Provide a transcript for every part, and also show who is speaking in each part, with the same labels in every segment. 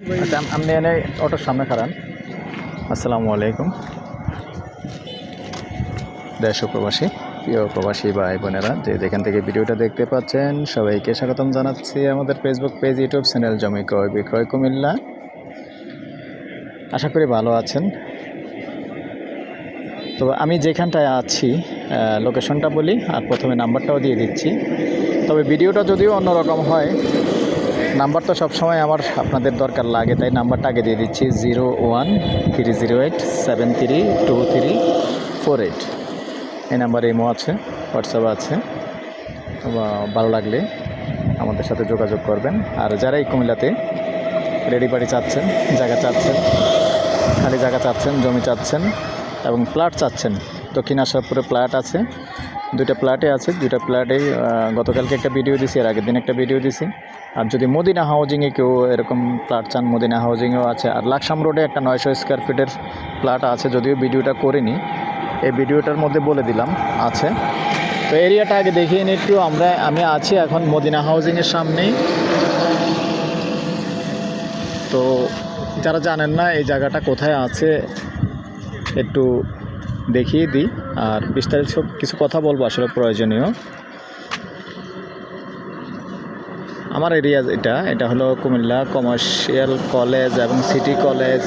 Speaker 1: আচ্ছা আপনি এনে অটোর সামনে খারান আসসালামু আলাইকুম। দেশ প্রবাসী, প্রিয় প্রবাসী ভাই বোনেরা, যে যেখান থেকে ভিডিওটা দেখতে পাচ্ছেন, সবাইকে স্বাগতম জানাচ্ছি আমাদের ফেসবুক পেজ ইউটিউব চ্যানেল জমি ক্রয়, বিক্রয়, কুমিল্লা। আশা করি ভালো আছেন। তো আমি যেখানটায় আছি লোকেশনটা বলি, আর প্রথমে নাম্বারটাও দিয়ে দিচ্ছি। তবে ভিডিওটা যদিও অন্যরকম হয় নাম্বার তো সবসময় আমার আপনাদের দরকার লাগে, তাই নাম্বারটা আগে দিয়ে দিচ্ছি, zero one three zero eight seven three two three four eight. এই নাম্বারে ইমো আছে, হোয়াটসঅ্যাপ আছে ভালো লাগলে আমাদের সাথে যোগাযোগ করবেন। আর যারা এই কুমিল্লাতে রেডি বাড়ি চাচ্ছেন, জায়গা চাচ্ছেন, খালি জায়গা চাচ্ছেন, জমি চাচ্ছেন এবং প্লাট চাচ্ছেন, দক্ষিণ আশাপুরে প্লাট আছে দুইটা প্লাটে আছে, দুইটা প্লাটেই গতকালকে একটা ভিডিও দিছি আর আগের দিন একটা ভিডিও দিছি। আর যদি মদিনা হাউজিংয়ে কেউ এরকম প্লাট চান, মদিনা হাউজিংয়েও আছে। আর লাকসাম রোডে একটা নয়শো স্কোয়ার ফিটের প্লাট আছে, যদিও ভিডিওটা করিনি। এই ভিডিওটার মধ্যে বলে দিলাম, আছে। তো এরিয়াটা আগে দেখিয়ে নিই একটু, আমরা, আমি আছি এখন মদিনা হাউজিংয়ের সামনেই। তো যারা জানেন না, এই জায়গাটা কোথায় আছে, একটু দেখিয়ে দিই আর বিস্তারিত কিছু কথা বলব আসলে প্রয়োজনীয়। আমার এরিয়া এটা এটা হলো কুমিল্লা কমার্শিয়াল কলেজ এবং সিটি কলেজ।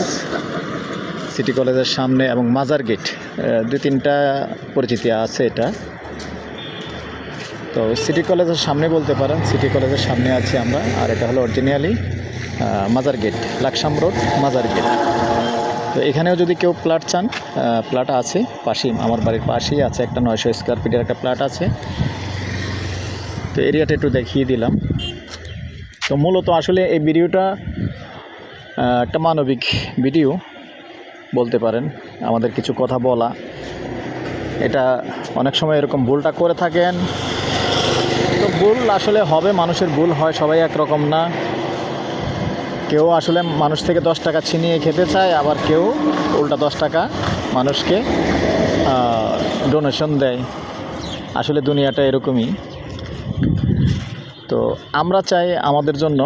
Speaker 1: সিটি কলেজের সামনে এবং মাজার গেট দু তিনটা পরিচিতি আছে এটা। তো সিটি কলেজের সামনে বলতে পারেন, সিটি কলেজের সামনে আছি আমরা, আর এটা হলো originally Mazar gate, Laksam road, Mazar gate. তো এখানেও যদি কেউ প্লাট চান প্লাট আছে, পাশেই, আমার বাড়ির পাশেই আছে একটা নয়শো স্কোয়ার ফিটের একটা প্লাট আছে। তো এরিয়াটা একটু দেখিয়ে দিলাম। তো মূলত আসলে এই ভিডিওটা একটা মানবিক ভিডিও বলতে পারেন, আমাদের কিছু কথা বলা। এটা অনেক সময় এরকম ভুলটা করে থাকেন। তো ভুল আসলে হবে, মানুষের ভুল হয়, সবাই একরকম না। কেউ আসলে মানুষ থেকে দশ টাকা ছিনিয়ে খেতে চায়, আবার কেউ উল্টা দশ টাকা মানুষকে ডোনেশন দেয়। আসলে দুনিয়াটা এরকমই। তো আমরা চাই আমাদের জন্য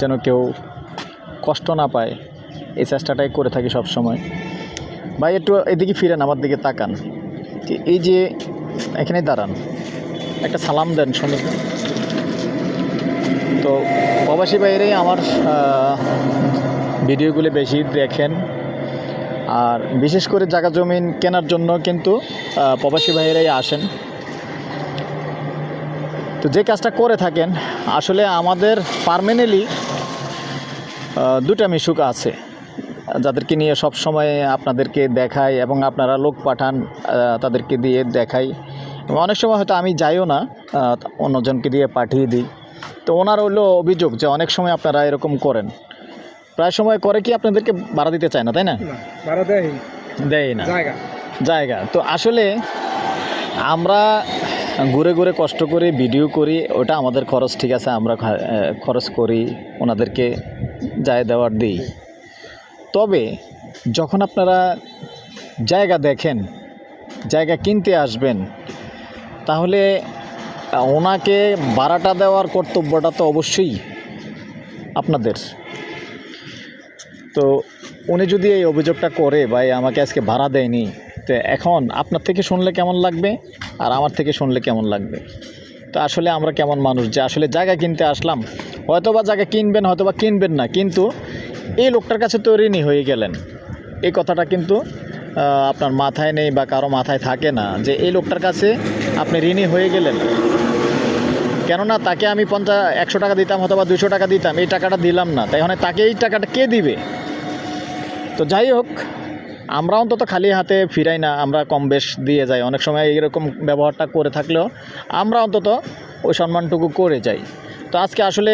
Speaker 1: যেন কেউ কষ্ট না পায় এই চেষ্টাটাই করে থাকি সব সময় ভাই, একটু এদিকে ফিরেন, আমার দিকে তাকান। এই যে এখানে দাঁড়ান। একটা সালাম দেন শুনে তো প্রবাসী বাইরে আমার ভিডিওগুলি বেশি দেখেন। আর বিশেষ করে জায়গা জমিন কেনার জন্য কিন্তু প্রবাসী ভাইয়েরাই আসেন। তো যে কাজটা করে থাকেন, আসলে আমাদের পারমানেন্টলি দুটা মিশুক আছে, যাদেরকে নিয়ে সব সময় আপনাদেরকে দেখাই এবং আপনারা লোক পাঠান তাদেরকে দিয়ে দেখাই। অনেক সময় হয়তো আমি যাইও না অন্যজনকে দিয়ে পাঠিয়ে দিই। তো ওনার হলো অভিযোগ যে অনেক সময় আপনারা এরকম করেন। প্রায় সময় করে কি আপনাদেরকে ভাড়া দিতে চায় না তাই না?
Speaker 2: ভাড়া দেয়
Speaker 1: দেয় না।
Speaker 2: জায়গা।
Speaker 1: জায়গা। তো আসলে আমরা ঘুরে ঘুরে কষ্ট করে ভিডিও করি ওটা আমাদের খরচ ঠিক আছে আমরা খরচ করি ওনাদেরকে যায় দেওয়ার দিই। তবে যখন আপনারা জায়গা দেখেন জায়গা কিনতে আসবেন তাহলে ওনাকে ভাড়াটা দেওয়ার কর্তব্যটা তো অবশ্যই আপনাদের। তো উনি যদি এই অভিযোগটা করে, ভাই, আমাকে আজকে ভাড়া দেয়নি। তো এখন আপনার থেকে শুনলে কেমন লাগবে? আর আমার থেকে শুনলে কেমন লাগবে? তো আসলে আমরা কেমন মানুষ? যে আসলে জায়গা কিনতে আসলাম হয়তো বা জায়গা কিনবেন হয়তো বা কিনবেন না, কিন্তু এই লোকটার কাছে তো ঋণী হয়ে গেলেন। এই কথাটা কিন্তু আপনার মাথায় নেই বা কারও মাথায় থাকে না যে এই লোকটার কাছে আপনি ঋণী হয়ে গেলেন। কেননা তাকে আমি পঞ্চাশ একশো টাকা দিতাম অথবা দুশো টাকা দিতাম, এই টাকাটা দিলাম না। তাই মানে তাকে এই টাকাটা কে দিবে? তো যাই হোক, আমরা অন্তত খালি হাতে ফিরাই না, আমরা কম বেশ দিয়ে যাই। অনেক সময় এরকম ব্যবহারটা করে থাকলেও আমরা অন্তত ওই সম্মানটুকু করে যাই। তো আজকে আসলে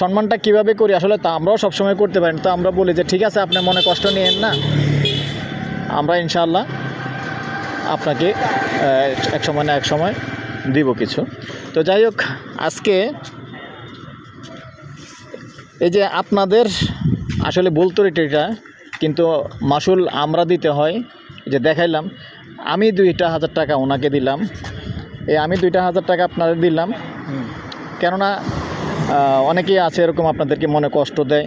Speaker 1: সম্মানটা কীভাবে করি? আসলে তা আমরাও সবসময় করতে পারি। তো আমরা বলি যে, ঠিক আছে, আপনি মনে কষ্ট নিয়েন না। আমরা ইনশাআল্লাহ আপনাকে এক সময় না এক সময় দিব কিছু। তো যাই হোক আজকে এই যে আপনাদের আসলে বলতো এটা কিন্তু মাসুল আমরা দিতে হয় যে দেখাইলাম আমি দুইটা হাজার টাকা ওনাকে দিলাম এই আমি দুইটা হাজার টাকা আপনাদের দিলাম। কেননা অনেকেই আছে এরকম আপনাদেরকে মনে কষ্ট দেয়।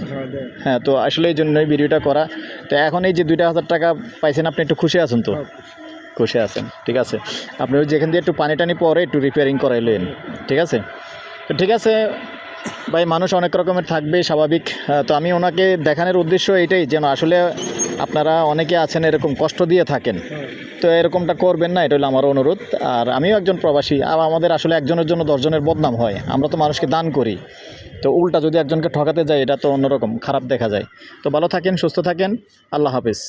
Speaker 1: হ্যাঁ তো আসলে এই জন্যই ভিডিওটা করা। তো এখন এই যে দুইটা হাজার টাকা পাইছেন আপনি একটু খুশি আছেন তো? খুশি আছেন, ঠিক আছে? আপনি যেখান দিয়ে একটু পানি টানি পরে একটু রিপেয়ারিং করাইলেন ঠিক আছে? তো ঠিক আছে, ভাই, মানুষ অনেক রকমের থাকবে, স্বাভাবিক। তো আমি ওনাকে দেখানোর উদ্দেশ্য এইটাই, যেন আসলে আপনারা অনেকে আছেন এরকম কষ্ট দিয়ে থাকেন। তো এরকমটা করবেন না, এটা হলো আমার অনুরোধ। আর আমিও একজন প্রবাসী, আর আমাদের আসলে একজনের জন্য দশজনের বদনাম হয়। আমরা তো মানুষকে দান করি। তো উল্টা যদি একজনকে ঠকাতে যাই, এটা তো অন্যরকম, খারাপ দেখা যায়। তো ভালো থাকেন, সুস্থ থাকেন, আল্লাহ হাফিজ।